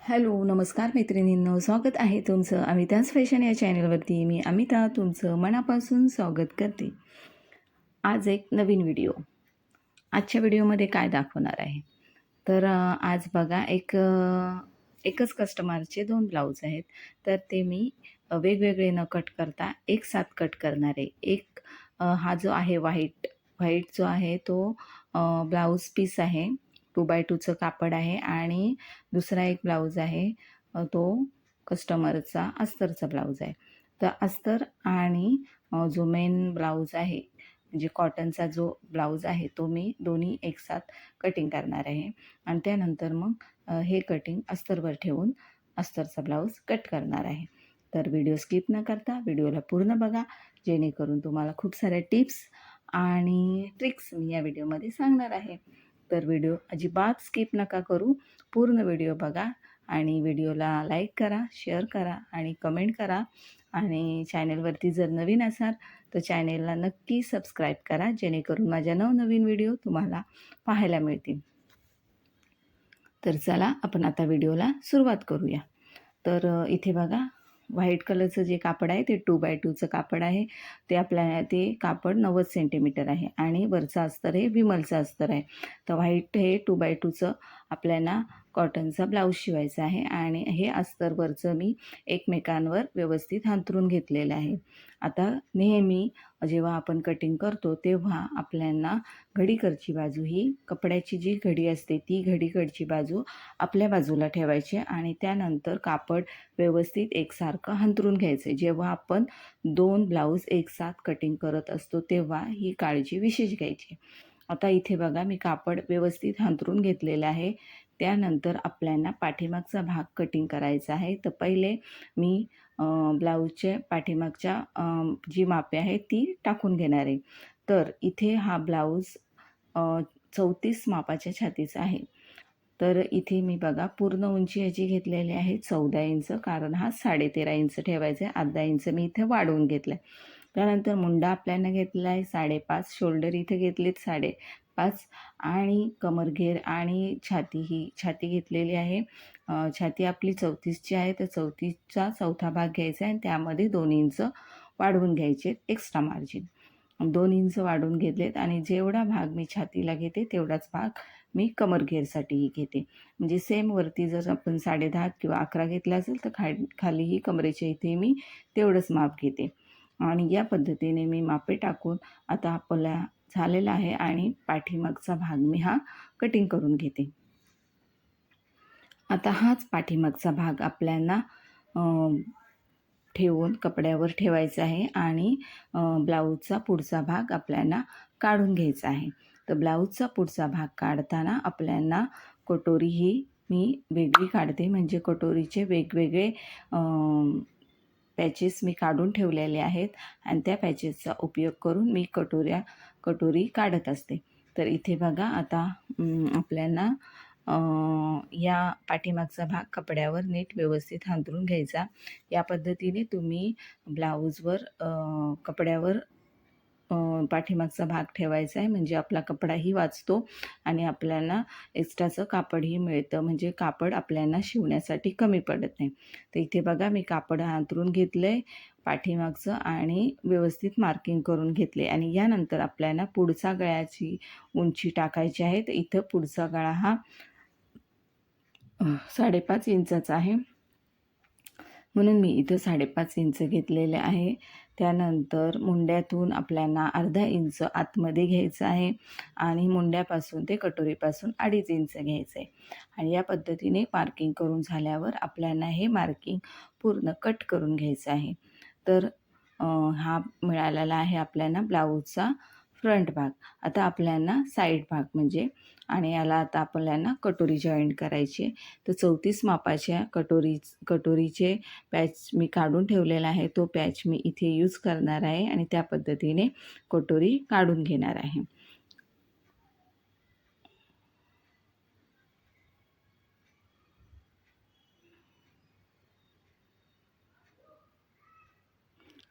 Hello नमस्कार मैत्रिणींनो स्वागत आहे तुमचं अमिताज फॅशन या चॅनलवरती. मी अमिता तुमचं मनापासून स्वागत करते. आज एक नवीन व्हिडिओ. आजच्या व्हिडिओमध्ये काय दाखवणार आहे? तर आज बघा एक एकच कस्टमरचे दोन ब्लाऊज आहेत. तर ते मी वेगवेगळे न कट करता एक साथ कट करणार आहे. एक हा जो आहे व्हाईट व्हाईट जो आहे तो ब्लाऊज पीस आहे. टू बाय टूचं कापड आहे आणि दुसरा एक ब्लाऊज आहे. तो कस्टमरचा अस्तरचा ब्लाऊज आहे. तर अस्तर आणि जो मेन ब्लाऊज आहे म्हणजे कॉटनचा जो ब्लाऊज आहे तो मी दोन्ही एकसाथ कटिंग करणार आहे. आणि त्यानंतर मग हे कटिंग अस्तरवर ठेवून अस्तरचा ब्लाऊज कट करणार आहे. तर व्हिडिओ स्किप न करता व्हिडिओला पूर्ण बघा जेणेकरून तुम्हाला खूप साऱ्या टिप्स आणि ट्रिक्स मी या व्हिडिओमध्ये सांगणार आहे. तर व्हिडिओ अजिबात स्किप नका करू. पूर्ण व्हिडिओ बघा आणि व्हिडिओला लाईक करा शेअर करा आणि कमेंट करा. आणि चॅनेलवरती जर नवीन असाल तर चॅनेलला नक्की सबस्क्राईब करा जेणेकरून माझ्या नवनवीन व्हिडिओ तुम्हाला पाहायला मिळतील. तर चला आपण आता व्हिडिओला सुरुवात करूया. तर इथे बघा व्हाईट कलरचं जे कापड आहे ते टू बाय टूचं कापड आहे. ते आपल्या ते कापड नव्वद सेंटीमीटर आहे आणि वरचं अस्तर हे विमलचं अस्तर आहे. तर व्हाईट हे टू बाय टूचं आपल्याला कॉटनचा ब्लाऊज शिवायचा आहे आणि हे अस्तरवरचं मी एकमेकांवर व्यवस्थित हांतरून घेतलेलं आहे. आता नेहमी जेव्हा आपण कटिंग करतो तेव्हा आपल्याला घडीकडची बाजू ही कपड्याची जी घडी असते ती घडीकडची बाजू आपल्या बाजूला ठेवायची आणि त्यानंतर कापड व्यवस्थित एकसारखं हंतरून घ्यायचं. जेव्हा आपण दोन ब्लाऊज एकसाथ कटिंग करत असतो तेव्हा ही काळजी विशेष घ्यायची. आता इथे बघा मी कापड व्यवस्थित हांतरून घेतलेलं आहे. त्यानंतर आपल्याला पाठीमागचा भाग कटिंग करायचा आहे. तर पहिले मी ब्लाऊजचे ब्लाऊजच्या पाठीमागच्या जी मापे आहे ती टाकून घेणार आहे. तर इथे हा ब्लाऊज चौतीस मापाच्या छातीचा आहे. तर इथे मी बघा पूर्ण उंची याची घेतलेली आहे चौदा इंच कारण हा साडेतेरा इंच ठेवायचा आहे अर्धा इंच मी इथे वाढवून घेतला आहे त्यानंतर मुंडा आपल्यानं घेतला आहे साडेपाच शोल्डर इथे घेतलीत साडेपाच आणि कमरघेर आणि छाती ही छाती घेतलेली आहे. छाती आपली चौतीसची आहे तर चौतीसचा चौथा भाग घ्यायचा आहे आणि त्यामध्ये दोन इंच वाढवून घ्यायचे एक्स्ट्रा मार्जिन दोन इंच वाढवून घेतलेत आणि जेवढा भाग मी छातीला घेते तेवढाच भाग मी कमरघेरसाठीही घेते. म्हणजे सेम वरती जर आपण साडे दहा किंवा अकरा घेतला असेल तर खा खालीही कमरेच्या इथे मी तेवढंच माप घेते. आणि या पद्धतीने मी मापे टाकून आता आपला झालेला आहे आणि पाठीमागचा भाग मी हा कटिंग करून घेते. आता हाच पाठीमागचा भाग आपल्याला ठेवून कपड्यावर ठेवायचा आहे आणि ब्लाऊजचा पुढचा भाग आपल्याला काढून घ्यायचा आहे. तर ब्लाऊजचा पुढचा भाग काढताना आपल्याला कटोरी ही मी वेगळी काढते. म्हणजे कटोरीचे वेगवेगळे पॅचेस मी काढून ठेवलेले आहेत आणि त्या पॅचेसचा उपयोग करून मी कटोऱ्या कटोरी काढत असते. तर इथे बघा आता आपल्याला या पाठीमागचा भाग कपड्यावर नीट व्यवस्थित हांतरून घ्यायचा. या पद्धतीने तुम्ही ब्लाऊजवर कपड्यावर पाठीमागचा भाग ठेवायचा आहे. म्हणजे आपला कपडाही वाचतो आणि आपल्याला एक्स्ट्राचं कापडही मिळतं. म्हणजे कापड आपल्याला शिवण्यासाठी कमी पडत नाही. तर इथे बघा मी कापड हांतरून घेतलं आहे पाठीमागचं आणि व्यवस्थित मार्किंग करून घेतले आणि यानंतर आपल्याला पुढचा गळ्याची उंची टाकायची आहे. तर इथं पुढचा गळा हा साडेपाच इंचाचा आहे. म्हणून मी इथं साडेपाच इंच घेतलेले आहे. त्यानंतर मुंड्यातून आपल्याला अर्धा इंच आतमध्ये घ्यायचं आहे आणि मुंड्यापासून ते कटोरीपासून अडीच इंच घ्यायचं आहे आणि या पद्धतीने मार्किंग करून झाल्यावर आपल्याला हे मार्किंग पूर्ण कट करून घ्यायचं आहे. तर हा मिळालेला आहे आपल्याला ब्लाऊजचा फ्रंट भाग. आता आपल्याला साईड भाग म्हणजे. आणि याला आता आपल्याला कटोरी जॉईंट करायची आहे. तर चौतीस मापाच्या कटोरी कटोरीचे पॅच मी काढून ठेवलेला आहे. तो पॅच मी इथे यूज करणार आहे आणि त्या पद्धतीने कटोरी काढून घेणार आहे.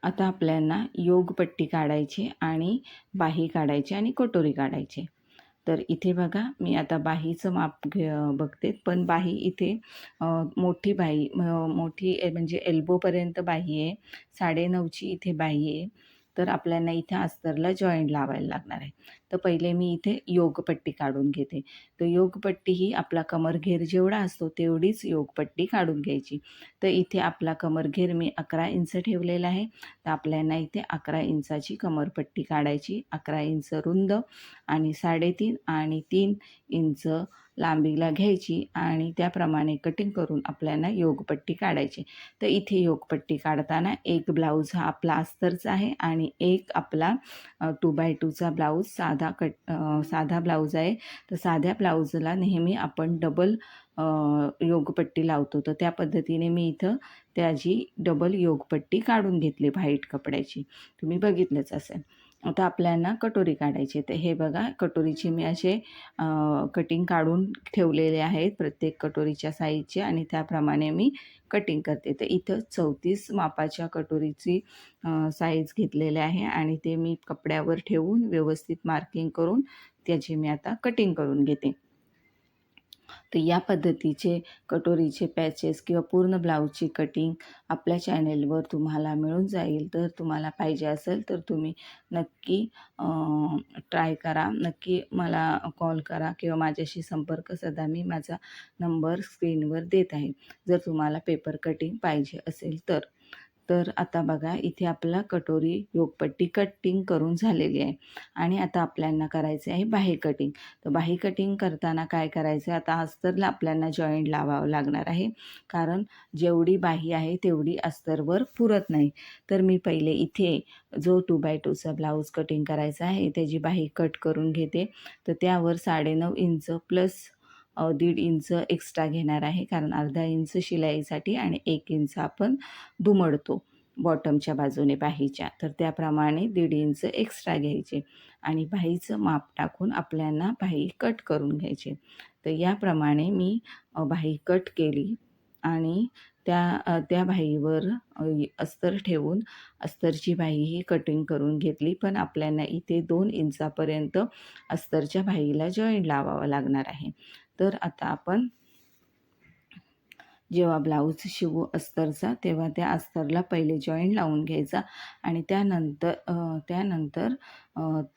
आता आपल्याला योगपट्टी काढायची आणि बाही काढायची आणि कटोरी काढायची. तर इथे बघा मी आता बाहीचं माप घे बघते. पण बाही इथे मोठी बाही मोठी ए- म्हणजे एल्बोपर्यंत बाही आहे. साडेनऊची इथे बाही आहे. तर आपल्याला इथे अस्तरला जॉईंट लावायला लागणार आहे. तर पहिले मी इथे योगपट्टी काढून घेते. तर योगपट्टी ही आपला कमरघेर जेवढा असतो तेवढीच योगपट्टी काढून घ्यायची. तर इथे आपला कमरघेर मी अकरा इंच ठेवलेला आहे. तर आपल्याला इथे अकरा इंचाची कमरपट्टी काढायची. अकरा इंच रुंद. आणि साडेतीन आणि तीन इंच लांबीला घ्यायची आणि त्याप्रमाणे कटिंग करून आपल्याला योगपट्टी काढायची. तर इथे योगपट्टी काढताना एक ब्लाऊज हा आपला अस्तरचा आहे आणि एक आपला टू बाय टूचा ब्लाऊज साधा कट साधा ब्लाऊज आहे. तर साध्या ब्लाऊजला नेहमी आपण डबल योगपट्टी लावतो. तर त्या पद्धतीने मी इथं त्याची डबल योगपट्टी काढून घेतली व्हाईट कपड्याची. तुम्ही बघितलंच असेल. आता आपल्याला कटोरी काढायची तर हे बघा कटोरीचे मी असे कटिंग काढून ठेवलेले आहेत प्रत्येक कटोरीच्या साईजचे आणि त्याप्रमाणे मी कटिंग करते. तर इथं चौतीस मापाच्या कटोरीची साईज घेतलेले आहे आणि ते मी कपड्यावर ठेवून व्यवस्थित मार्किंग करून त्याची मी आता कटिंग करून घेते. तर या पद्धतीचे कटोरीचे पॅचेस किंवा पूर्ण ब्लाऊजची कटिंग आपल्या चॅनेलवर तुम्हाला मिळून जाईल. तर तुम्हाला पाहिजे असेल तर तुम्ही नक्की ट्राय करा. नक्की मला कॉल करा किंवा माझ्याशी संपर्क साधा. मी माझा नंबर स्क्रीनवर देत आहे. जर तुम्हाला पेपर कटिंग पाहिजे असेल तर. तर आता बघा इथे आपला कटोरी योगपट्टी कटिंग करून झालेली आहे. आणि आता आपल्याला करायचे आहे बाही कटिंग तर बाही कटिंग करताना काय करायचं? आता अस्तरला आपल्याला जॉईंट लावावं लागणार आहे. कारण जेवढी बाही आहे तेवढी अस्तरवर पुरत नाही. तर मी पहिले इथे जो टू बाय टूचा ब्लाऊज कटिंग करायचा आहे त्याची बाही कट करून घेते. तर त्यावर साडेनऊ इंच प्लस दीड इंच एक्स्ट्रा घेणार आहे. कारण अर्धा इंच शिलाईसाठी आणि एक इंच आपण दुमडतो बॉटमच्या बाजूने बाहीच्या. तर त्याप्रमाणे दीड इंच एक्स्ट्रा घ्यायचे आणि बाहीचं माप टाकून आपल्याला बाही कट करून घ्यायचे. तर याप्रमाणे मी बाही कट केली आणि त्या त्या बाहीवर अस्तर ठेवून अस्तरची बाही ही कटिंग करून घेतली. पण आपल्याला इथे दोन इंचापर्यंत अस्तरच्या बाहीला जॉईंट लावावा लागणार आहे. तर आता आपण जेव्हा ब्लाऊज शिवू अस्तरचा तेव्हा त्या अस्तरला पहिले जॉईंट लावून घ्यायचा आणि त्यानंतर त्यानंतर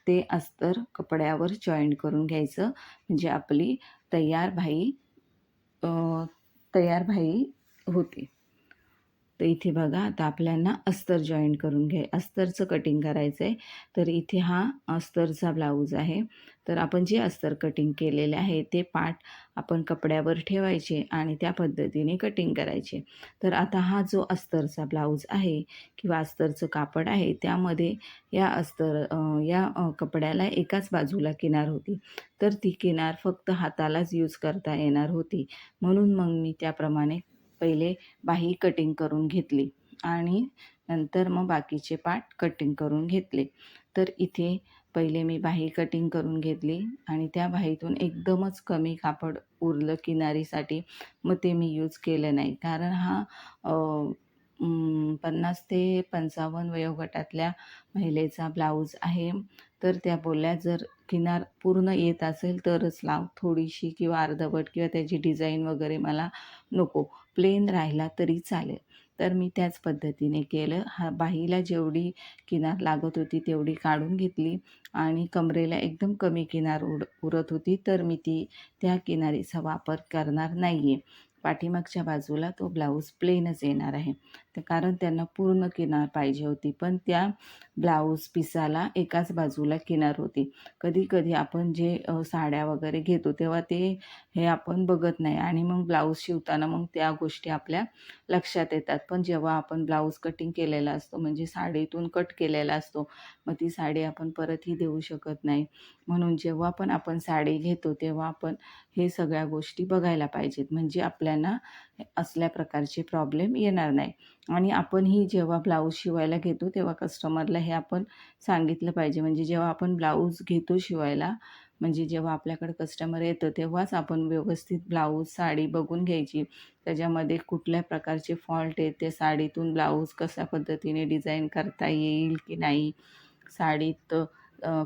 ते अस्तर कपड्यावर जॉईंट करून घ्यायचं. म्हणजे आपली तयार भाई तयार भाई होते. तर इथे बघा आता आपल्याला अस्तर जॉईंट करून घ्याय अस्तरचं कटिंग करायचं आहे तर इथे हा अस्तरचा ब्लाऊज आहे. तर आपण जे अस्तर कटिंग केलेले आहे ते पार्ट आपण कपड्यावर ठेवायचे आणि त्या पद्धतीने कटिंग करायचे. तर आता हा जो अस्तरचा ब्लाऊज आहे किंवा अस्तरचं कापड आहे त्यामध्ये या अस्तर या कपड्याला एकाच बाजूला किनार होती. तर ती किनार फक्त हातालाच यूज करता येणार होती. म्हणून मग मी त्याप्रमाणे पहिले बाही कटिंग करून घेतली आणि नंतर मग बाकीचे पार्ट कटिंग करून घेतले. तर इथे पहिले मी बाही कटिंग करून घेतली आणि त्या बाहीतून एकदमच कमी कापड उरलं किनारीसाठी. मग ते मी यूज केलं नाही. कारण हा पन्नास ते पंचावन्न वयोगटातल्या महिलेचा ब्लाऊज आहे. तर त्या बोलल्या जर किनार पूर्ण येत असेल तरच लाव. थोडीशी किंवा अर्धवट किंवा त्याची डिझाईन वगैरे मला नको. प्लेन राहिला तरी चालेल. तर मी त्याच पद्धतीने केलं. हा बाहीला जेवढी किनार लागत होती तेवढी काढून घेतली आणि कमरेला एकदम कमी किनार उड उरत होती. तर मी ती त्या किनारीचा वापर करणार नाही आहे पाठीमागच्या बाजूला तो ब्लाऊज प्लेनच येणार आहे. तर कारण त्यांना पूर्ण किनार पाहिजे होती. पण त्या ब्लाऊज पिसाला एकाच बाजूला किनार होती. कधी कधी आपण जे साड्या वगैरे घेतो तेव्हा ते हे आपण बघत नाही आणि मग ब्लाऊज शिवताना मग त्या गोष्टी आपल्या लक्षात येतात. पण जेव्हा आपण ब्लाऊज कटिंग केलेला असतो म्हणजे साडीतून कट केलेला असतो मग ती साडी आपण परतही देऊ शकत नाही. म्हणून जेव्हा पण आपण साडी घेतो तेव्हा आपण हे सगळ्या गोष्टी बघायला पाहिजेत. म्हणजे आपल्याला असल्या प्रकारचे प्रॉब्लेम येणार नाही. आणि आपणही जेव्हा ब्लाऊज शिवायला घेतो तेव्हा कस्टमरला हे आपण सांगितलं पाहिजे. म्हणजे जेव्हा आपण ब्लाऊज घेतो शिवायला म्हणजे जेव्हा आपल्याकडे कस्टमर येतं तेव्हाच आपण व्यवस्थित ब्लाऊज साडी बघून घ्यायची. त्याच्यामध्ये कुठल्या प्रकारचे फॉल्ट आहेत ते साडीतून ब्लाऊज कशा पद्धतीने डिझाईन करता येईल की नाही? साडीत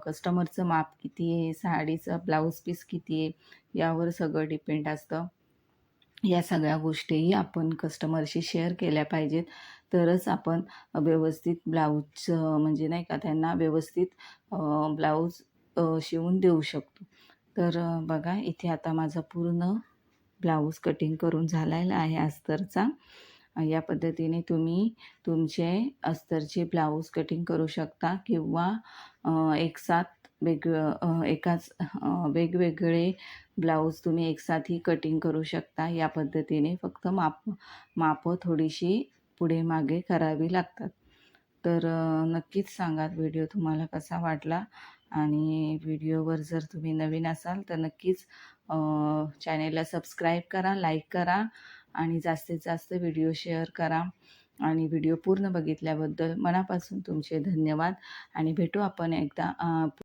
कस्टमरचं माप किती आहे? साडीचा ब्लाऊज पीस किती आहे? यावर सगळं डिपेंड असतं. या सगळ्या गोष्टीही आपण कस्टमरशी शेअर केल्या पाहिजेत. तरच आपण व्यवस्थित ब्लाऊजचं म्हणजे नाही का त्यांना व्यवस्थित ब्लाऊज शिवून देऊ शकतो. तर बघा इथे आता माझा पूर्ण ब्लाऊज कटिंग करून झालेला आहे अस्तरचा. या पद्धतीने तुम्ही तुमचे अस्तरचे ब्लाऊज कटिंग करू शकता किंवा एक साथ वेग एकाच वेगवेगळे ब्लाऊज तुम्ही एकसाथही कटिंग करू शकता या पद्धतीने. फक्त माप मापं थोडीशी पुढे मागे करावी लागतात. तर नक्कीच सांगा व्हिडिओ तुम्हाला कसा वाटला आणि व्हिडिओवर जर तुम्ही नवीन असाल तर नक्कीच चॅनेलला सबस्क्राईब करा लाईक करा आणि जास्तीत जास्त व्हिडिओ शेअर करा. आणि व्हिडिओ पूर्ण बघितल्याबद्दल मनापासून तुमचे धन्यवाद आणि भेटू आपण एकदा